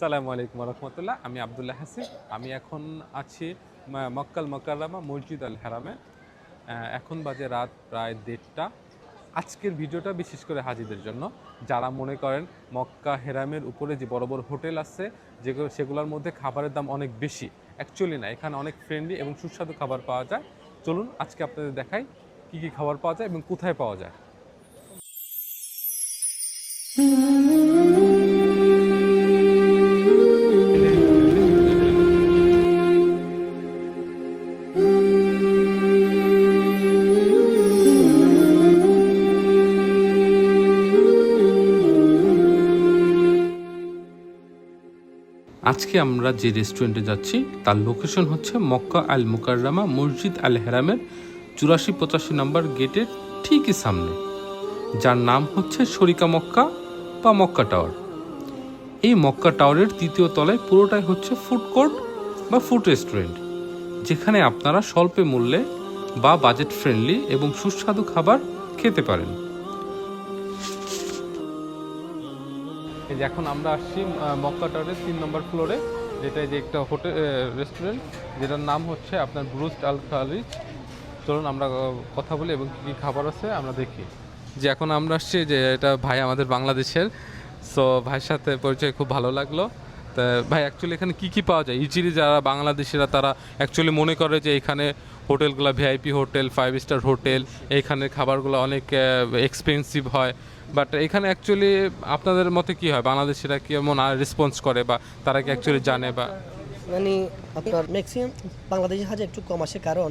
সালামু আলাইকুম রহমতুল্লাহ আমি আবদুল্লাহ হাসিব আমি এখন আছি মক্কাল মকাররামা মসজিদ আল হারামে। এখন বাজে রাত প্রায় দেড়টা। আজকের ভিডিওটা বিশেষ করে হাজিদের জন্য। যারা মনে করেন মক্কা হেরামের উপরে যে বড় বড় হোটেল আছে যেগুলো সেগুলোর মধ্যে খাবারের দাম অনেক বেশি। অ্যাকচুয়ালি না, এখানে অনেক ফ্রেন্ডলি এবং সুস্বাদু খাবার পাওয়া যায়। চলুন আজকে আপনাদের দেখাই কী কী খাবার পাওয়া যায় এবং কোথায় পাওয়া যায়। আজকে আমরা যে রেস্টুরেন্টে যাচ্ছি, তার লোকেশন হচ্ছে মক্কা আল মুকাররামা মসজিদ আল হেরামের চুরাশি পঁচাশি নম্বর গেটের ঠিকই সামনে। যার নাম হচ্ছে শরিকা মক্কা বা মক্কা টাওয়ার। এই মক্কা টাওয়ারের তৃতীয় তলায় পুরোটাই হচ্ছে ফুড কোর্ট বা ফুড রেস্টুরেন্ট যেখানে আপনারা স্বল্প মূল্যে বা বাজেট ফ্রেন্ডলি এবং সুস্বাদু খাবার খেতে পারেন। এই যে এখন আমরা আসছি মক্কা টাওয়ারের তিন নম্বর ফ্লোরে যেটা যে একটা হোটেল রেস্টুরেন্ট যেটার নাম হচ্ছে আপনার ব্রুস্ট আল খালিজ চলুন আমরা কথা বলি এবং কী কী খাবার আছে আমরা দেখি। যে এখন আমরা আসছি, যে এটা ভাই আমাদের বাংলাদেশের। সো ভাইয়ের সাথে পরিচয় খুব ভালো লাগল। তা ভাই অ্যাকচুয়ালি এখানে কি কি পাওয়া যায়? ইজিলি যারা বাংলাদেশিরা, তারা অ্যাকচুয়ালি মনে করে যে এখানে হোটেলগুলো VIP hotel five star hotel এইখানের খাবারগুলো অনেক এক্সপেন্সিভ হয়। বাট এখানে অ্যাকচুয়ালি আপনাদের মতে কি হয়? বাংলাদেশিরা কেমন রেসপন্স করে বা তারা কি অ্যাকচুয়ালি জানে বা? মানে আপনার ম্যাক্সিমাম বাংলাদেশি হাজে একটু কম আসে কারণ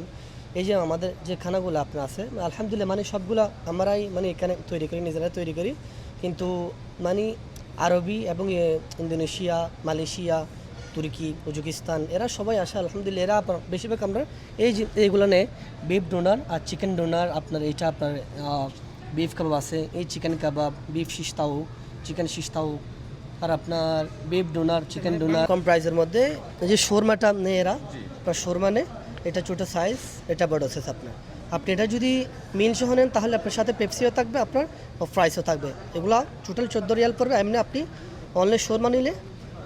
এই যে আমাদের যে খানাগুলো আপনার আছে, আলহামদুলিল্লাহ মানে সবগুলো আমরাই মানে এখানে তৈরি করি নিজেরা তৈরি করি। কিন্তু মানে আরবি এবং ইন্দোনেশিয়া মালয়েশিয়া তুর্কি উজবেকিস্তান এরা সবাই আসে আলহামদুলিল্লাহ। এরা আপনার বেশিরভাগ আমরা এই যে এইগুলো নেই বিফ ডোনার আর চিকেন ডোনার আপনার এটা আপনার বিফ কাবাব আছে এই চিকেন কাবাব বিফ শিস্তাও চিকেন শিস্তাও আর আপনার বিফ ডোনার চিকেন ডোনার কম প্রাইসের মধ্যে এই যে শোরমাটা নেই এরা আপনার শোরমা নেই এটা ছোটো সাইজ এটা বড় সাইজ আপনার। আপনি এটা যদি মিল সহ নেন, তাহলে আপনার সাথে পেপসিও থাকবে, আপনার ফ্রাইসও থাকবে। এগুলো টোটাল চোদ্দ রিয়াল পড়বে, এমনি আপনি অনলাইন শোরমা নিলে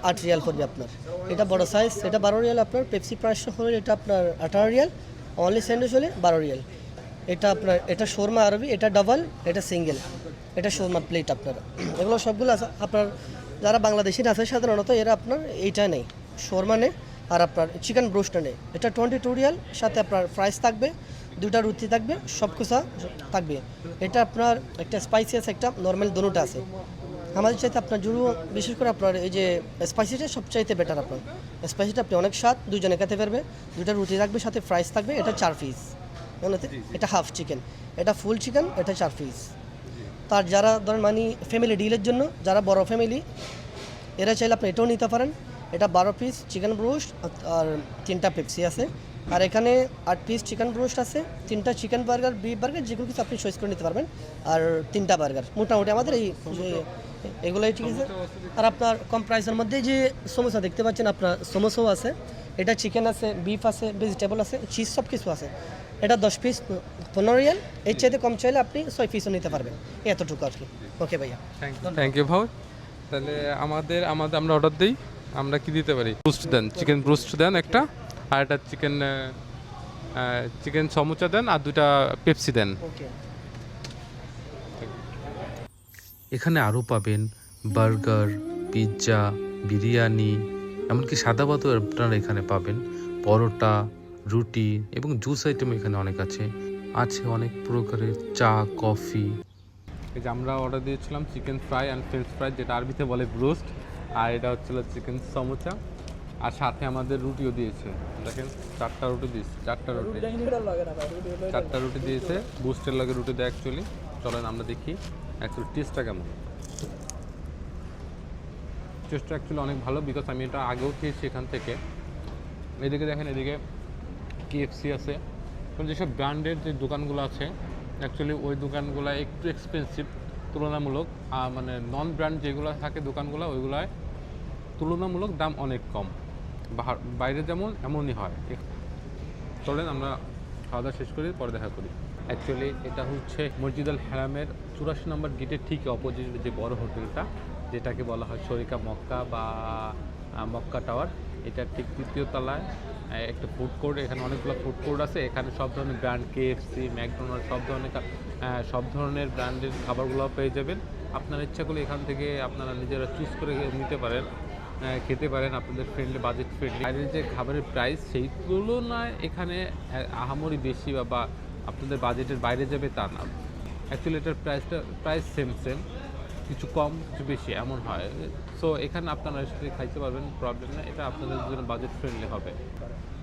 আট রিয়াল পড়বে আপনার। এটা বড় সাইজ এটা বারো রিয়াল আপনার পেপসি প্রাইস হলে এটা আপনার আঠারো রিয়াল অনলি স্যান্ডউইচ হলে বারো রিয়াল। এটা আপনার, এটা শোরমা আরবি, এটা ডাবল এটা সিঙ্গেল এটা শোরমা প্লেট আপনার। এগুলো সবগুলো আছে, আপনার যারা বাংলাদেশির আছে, সাধারণত এরা আপনার এইটা নেই শোরমা নেই আর আপনার চিকেন ব্রোস্টটা নেই। এটা টোয়েন্টি টু রিয়াল সাথে আপনার ফ্রাইস থাকবে দুটা রুটি থাকবে সব কিছু থাকবে। এটা আপনার একটা স্পাইসি আছে একটা নর্মাল দোনোটা আছে। আমাদের চাইতে আপনার জুড়ু বিশেষ করে আপনার এই যে স্পাইসিটা সবচাইতে বেটার আপনার। স্পাইসিটা আপনি অনেক স্বাদ দুজনে খেতে পারবে। দুটা রুটি থাকবে সাথে ফ্রাইস থাকবে এটা চার পিস এটা হাফ চিকেন এটা ফুল চিকেন এটা চার পিস তার যারা ধরেন মানে ফ্যামিলি ডিলের জন্য যারা বড় ফ্যামিলি এরা চাইলে আপনি এটাও নিতে পারেন। এটা বারো পিস চিকেন ব্রোস্ট আর তিনটা পেপসি আছে। আর এখানে আট পিস চিকেন ব্রোস্ট আছে, তিনটা চিকেন বার্গার বিফ বার্গার যেগুলো কিছু আপনি চয়েস করে নিতে পারবেন। আর তিনটা বার্গার মোটামুটি আমাদের এই এগুলোই ঠিক আছে। আর আপনার কম প্রাইসের মধ্যে যে সমোসা দেখতে পাচ্ছেন আপনার, সমোসাও আছে। এটা চিকেন আছে বিফ আছে ভেজিটেবল আছে চিজ সব কিছু আছে। এটা দশ পিস পনেরো রিয়াল। এর চাইতে কম চাইলে আপনি ছয় পিসও নিতে পারবেন। এতটুকু আর কি। ওকে ভাইয়া। থ্যাংক ইউ ভাই তাহলে আমাদের আমাদের আমরা অর্ডার দিই। আমরা কি দিতে পারি? ব্রুস্ট দেন চিকেন ব্রুস্ট দেন একটা আর একটা চিকেন চিকেন সমুচা দেন আর দুটা পেপসি দেন। এখানে আরও পাবেন বার্গার পিৎজা বিরিয়ানি এমনকি সাদা ভাতও আপনারা এখানে পাবেন। পরোটা রুটি এবং জুস আইটেম এখানে অনেক আছে। আছে অনেক প্রকারের চা কফি। এই যে আমরা অর্ডার দিয়েছিলাম chicken fry and French fry যেটা আরবিতে বলে ব্রোস্ট আর এটা হচ্ছিল চিকেন সমোচা। আর সাথে আমাদের রুটিও দিয়েছে। দেখেন চারটা রুটি দিয়েছে চারটা রুটি। চারটা রুটি দিয়েছে বুস্টের লাগে রুটি দেয় অ্যাকচুয়ালি চলেন আমরা দেখি অ্যাকচুয়ালি টেস্টটা কেমন। টেস্টটা অ্যাকচুয়ালি অনেক ভালো বিকজ আমি এটা আগেও খেয়েছি এখান থেকে। এদিকে দেখেন এদিকে কেএফসি আছে। যেসব ব্র্যান্ডের যে দোকানগুলো আছে অ্যাকচুয়ালি ওই দোকানগুলো একটু এক্সপেন্সিভ তুলনামূলক মানে নন ব্র্যান্ড যেগুলো থাকে দোকানগুলো, ওইগুলায় তুলনামূলক দাম অনেক কম। বাইরে যেমন, এমনই হয়। চলেন, আমরা খাওয়া দাওয়া শেষ করি, পরে দেখা করি। অ্যাকচুয়ালি এটা হচ্ছে মসজিদ আল হারামের চুরাশি নম্বর গেটের ঠিক অপোজিট যে বড় হোটেলটা, যেটাকে বলা হয় শরিকা মক্কা বা মক্কা টাওয়ার। এটা ঠিক তৃতীয় তলায় একটা ফুড কোর্ট এখানে অনেকগুলো ফুড কোর্ট আছে। এখানে সব ধরনের ব্র্যান্ড কেএফসি ম্যাকডোনাল্ড সব ধরনের সব ধরনের ব্র্যান্ডের খাবারগুলো পেয়ে যাবেন। আপনার ইচ্ছা করলে এখান থেকে আপনারা নিজেরা চুজ করে নিতে পারেন খেতে পারেন আপনাদের ফ্রেন্ডলি বাজেট ফ্রেন্ডলি বাইরের যে খাবারের প্রাইস সেই তুলনায় এখানে আহ, আহামরি বেশি বা আপনাদের বাজেটের বাইরে যাবে তা না। অ্যাকচুয়ালি এটার প্রাইসটা প্রাইস সেম সেম কিছু কম, কিছু বেশি, এমন হয়। সো এখানে আপনারা এসে খাইতে পারবেন প্রবলেম না এটা আপনাদের জন্য বাজেট ফ্রেন্ডলি হবে।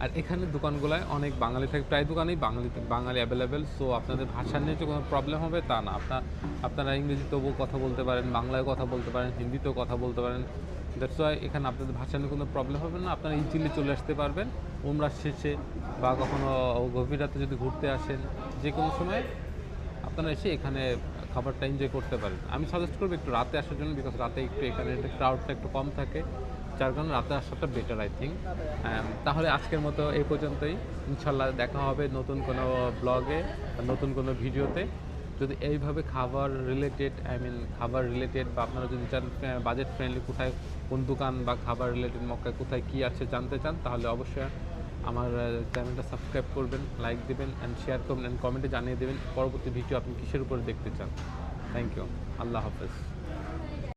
আর এখানে দোকানগুলোয় অনেক বাঙালি থাকে। প্রায় দোকানেই বাঙালি বাঙালি অ্যাভেলেবেল সো আপনাদের ভাষা নিয়ে যে কোনো প্রবলেম হবে, তা না। আপনার, আপনারা ইংরেজিতেও কথা বলতে পারেন বাংলায় কথা বলতে পারেন, হিন্দিতেও কথা বলতে পারেন। দ্যাটস ওয়াই এখানে আপনাদের ভাষা নিয়ে কোনো প্রবলেম হবে না। আপনারা ইজিলি চলে আসতে পারবেন। উমরা শেষে বা কখনো গভীর রাতে যদি ঘুরতে আসেন যে কোনো সময় আপনারা এসে এখানে খাবারটা এনজয় করতে পারেন আমি সাজেস্ট করব একটু রাতে আসার জন্য বিকজ রাতে একটু এখানে ক্রাউডটা একটু কম থাকে। যার কারণে রাতে আসাটা বেটার আই থিঙ্ক তাহলে আজকের মতো এই পর্যন্তই। ইনশাল্লাহ দেখা হবে নতুন কোনো ব্লগে নতুন কোনো ভিডিওতে যদি এইভাবে খাবার রিলেটেড আই মিন খাবার রিলেটেড বা আপনারা যদি চান বাজেট ফ্রেন্ডলি কোথায়, কোন দোকান বা খাবার রিলেটেড মক্কায় কোথায় কী আছে জানতে চান, তাহলে অবশ্যই আমার চ্যানেলটা সাবস্ক্রাইব করবেন লাইক দেবেন অ্যান্ড শেয়ার করবেন অ্যান্ড কমেন্টে জানিয়ে দেবেন পরবর্তী ভিডিও আপনি কিসের উপরে দেখতে চান। থ্যাংক ইউ আল্লাহ হাফেজ।